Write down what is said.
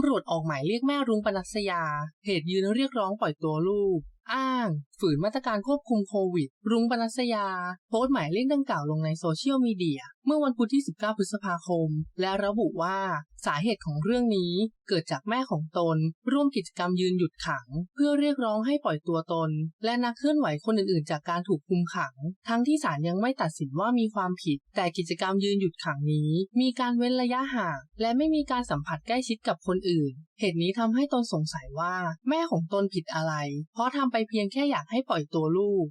ำรวจออกหมายเรียกแม่รุ้งปนัสยา เหตุยืนเรียกร้องปล่อยตัวลูก อ้าง ฝืนมาตรการควบคุมโควิด รุ้งปนัสยา โพสต์หมายเรียกดังกล่าวลงในโซเชียลมีเดียเมื่อวันพุธที่ 19 พฤษภาคม และระบุว่าสาเหตุของเรื่องนี้เกิดจากแม่ของตน ร่วมกิจกรรมยืนหยุดขัง เพื่อเรียกร้องให้ปล่อยตัวตน และนักเคลื่อนไหวคนอื่นๆ จากการถูกคุมขัง ทั้งที่ศาลยังไม่ตัดสินว่ามีความผิด แต่กิจกรรมยืนหยุดขังนี้ มีการเว้นระยะห่างและไม่มีการสัมผัสใกล้ชิดกับคนอื่น เหตุนี้ทำให้ตนสงสัยว่า แม่ของตนผิดอะไร เพราะทำไปเพียงแค่อยากให้ปล่อยตัวลูก